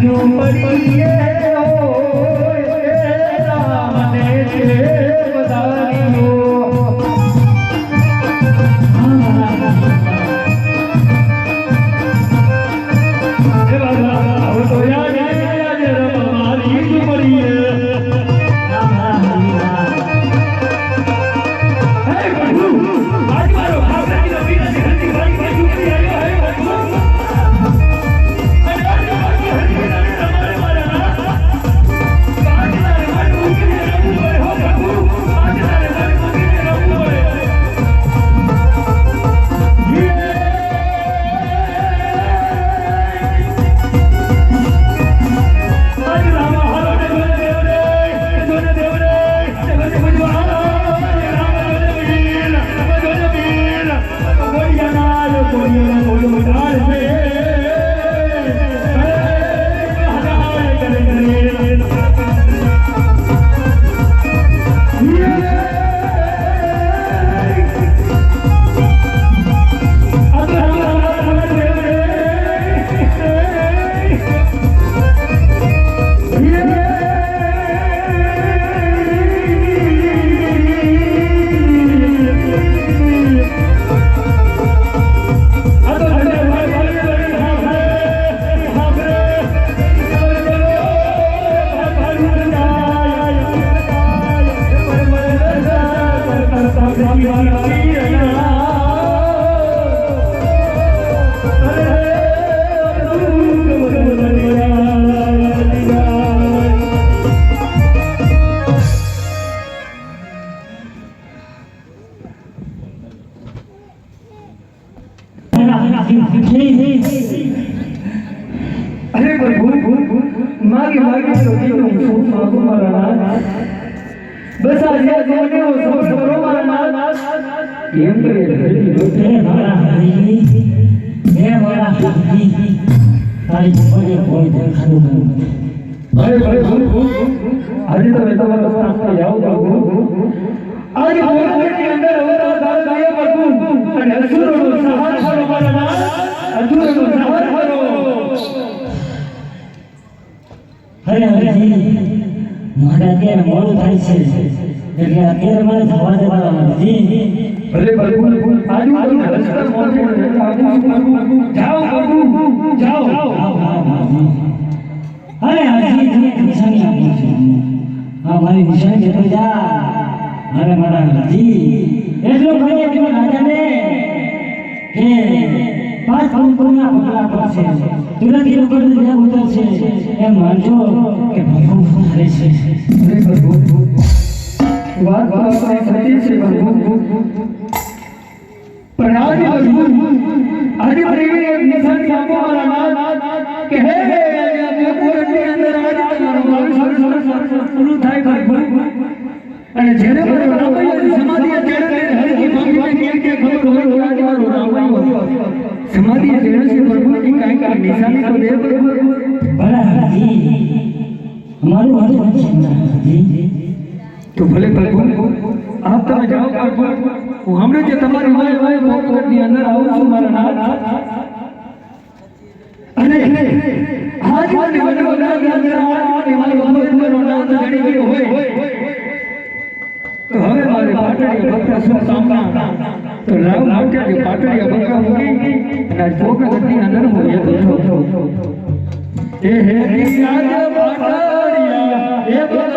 झूमड़िए અરે પ્રભુ મારી મારી સતીનો હું માગું મારા નાથ બસ આજે જોને ઓ સમક્ષ કરો મારા નાથ કેમ કરે હે મારા હરી હે મારા હરી તારી પગે કોઈ દેખાતું નથી અરે પ્રભુ આજે તમે તમારા સ્થાનમાં જાઓ પ્રભુ આજે ભોજનની અંદર અવતાર ધારણ થયા પ્રભુ અને મારા અરે હરી મારે અત્યારે મોડું થાય છે એટલે અત્યારે મારે થવા દેવાના નથી ભલે અરે હજી તમે નિશાની આપી મારી નિશાની જતો જા અરે મારા હજી એટલું કે પાંચ પંખોના પગલા પડશે તુરંત એ લોકો જ્યાં ઉતરશે. એમ માનજો કે ભગવાન હારે છે. પ્રભુ વાત વાત છે પ્રભુ પ્રભુ આજે પ્રેમી એક નિશાની આપો મારા નાથ કે હે હે આજે કોરટની અંદર આજે તમારો ભાવ સરસ સરસ સરસ પૂરું થાય પ્રભુ અને જેને મારો રામાયણ સમાધિએ ચડે હરકી ભક્તિને કેમ કે ખબર હોય આજે મારો રામાયણ સમાધિએ ચડે છે તો ભલા હું જે તમારી પોકટની અંદર આવું છું મારા તો હવે મારે તો લાવ જે પાટડીયા ભક્ત મૂકી અને આજ પોકટની અંદર હું તો એ હે યાદ પાટડીયા, એ